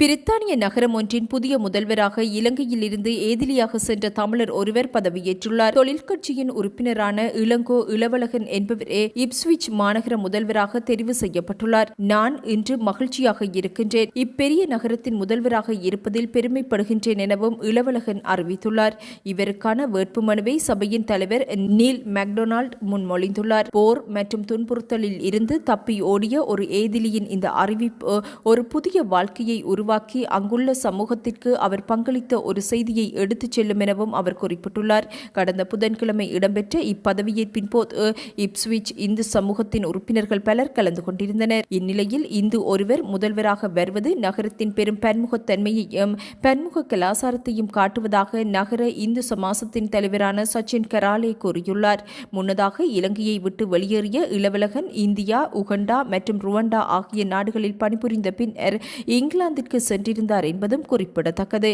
பிரித்தானிய நகரம் ஒன்றின் புதிய முதல்வராக இலங்கையில் இருந்து ஏதிலியாக சென்ற தமிழர் ஒருவர் பதவியேற்றுள்ளார். தொழிற்கட்சியின் உறுப்பினரான இளங்கோ இளவழகன் என்பவரே இப்ஸ்விச் மாநகர முதல்வராக தெரிவு செய்யப்பட்டுள்ளார். நான் இன்று மகிழ்ச்சியாக இருக்கின்றேன். இப்பெரிய நகரத்தின் முதல்வராக இருப்பதில் பெருமைப்படுகின்றேன் எனவும் இளவழகன் அறிவித்துள்ளார். இவருக்கான வேட்புமனுவை சபையின் தலைவர் நீல் மேக்டொனால்ட் முன்மொழிந்துள்ளார். போர் மற்றும் துன்புறுத்தலில் இருந்து தப்பி ஓடிய ஒரு ஏதிலியின் இந்த அறிவிப்பு ஒரு புதிய வாழ்க்கையை உருவாக்கி அங்குள்ள சமூகத்திற்கு அவர் பங்களித்த ஒரு செய்தியை எடுத்துச் செல்லும் எனவும் அவர் குறிப்பிட்டுள்ளார். கடந்த புதன்கிழமை இடம்பெற்ற இப்பதவியேற்பின் போது இப்ஸ்விச் இந்து சமூகத்தின் உறுப்பினர்கள் பலர் கலந்து கொண்டிருந்தனர். இந்நிலையில் இந்து ஒருவர் முதல்வராக வருவது நகரத்தின் பெரும் பன்முகத்தன்மையையும் பன்முக கலாசாரத்தையும் காட்டுவதாக நகர இந்து சமாசத்தின் தலைவரான சச்சின் கராலே கூறியுள்ளார். முன்னதாக இலங்கையை விட்டு வெளியேறிய இளவலகன் இந்தியா உகண்டா மற்றும் ருவண்டா ஆகிய நாடுகளில் பணிபுரிந்த பின்னர் இங்கிலாந்திற்கு சென்றிருந்தார் என்பதும் குறிப்பிடத்தக்கது.